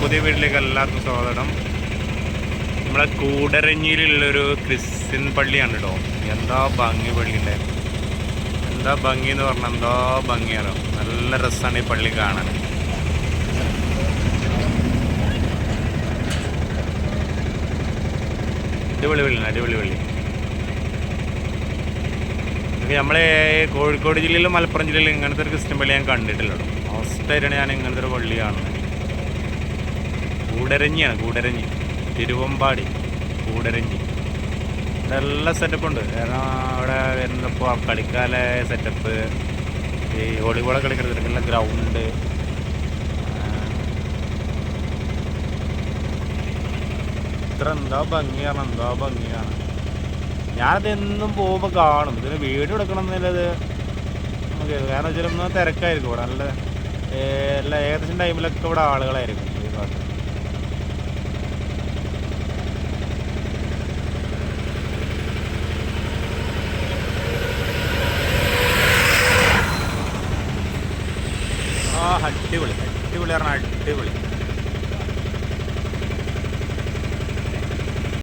പുതിയ വീട്ടിലേക്ക് എല്ലാവർക്കും സ്വാഗതം. നമ്മളെ കൂടരഞ്ഞിയിലുള്ളൊരു ക്രിസ്ത്യൻ പള്ളിയാണ് കേട്ടോ എന്താ ഭംഗി പള്ളിയുടെ എന്താ ഭംഗി എന്ന് പറഞ്ഞാൽ എന്താ ഭംഗിയാണോ നല്ല രസമാണ് ഈ പള്ളി കാണാൻ. അടിപൊളി പള്ളിയാണ് അടിപൊളി പള്ളി. നമ്മളെ കോഴിക്കോട് ജില്ലയിലും മലപ്പുറം ജില്ലയിലും ഇങ്ങനത്തെ ഒരു ക്രിസ്ത്യൻ പള്ളി ഞാൻ കണ്ടിട്ടില്ല ഫസ്റ്റായിട്ടാണ് ഞാൻ ഇങ്ങനത്തെ ഒരു പള്ളി കാണുന്നത്. കൂടരഞ്ഞിയാണ് കൂടരഞ്ഞി തിരുവമ്പാടി കൂടരഞ്ഞി നല്ല സെറ്റപ്പ് ഉണ്ട്. കാരണം അവിടെ വരുന്നപ്പോൾ കളിക്കാല സെറ്റപ്പ് ഈ വോളിബോളൊക്കെ കളിക്കുന്നത് നല്ല ഗ്രൗണ്ട് ഇത്ര എന്താ ഭംഗിയാണ് എന്താ ഭംഗിയാണ് ഞാനത് എന്നും പോകുമ്പോൾ കാണും. ഇതിന് വീഡിയോ എടുക്കണം എന്നുള്ളത് നമുക്ക് കാരണം വെച്ചാൽ ഒന്ന് തിരക്കായിരിക്കും ഇവിടെ. നല്ല എല്ലാ ഏകദേശം ടൈമിലൊക്കെ ഇവിടെ ആളുകളായിരിക്കും ഈ ഭാഗത്ത്. അടിപൊളി അടിപൊളി പറഞ്ഞാൽ അടിപൊളി.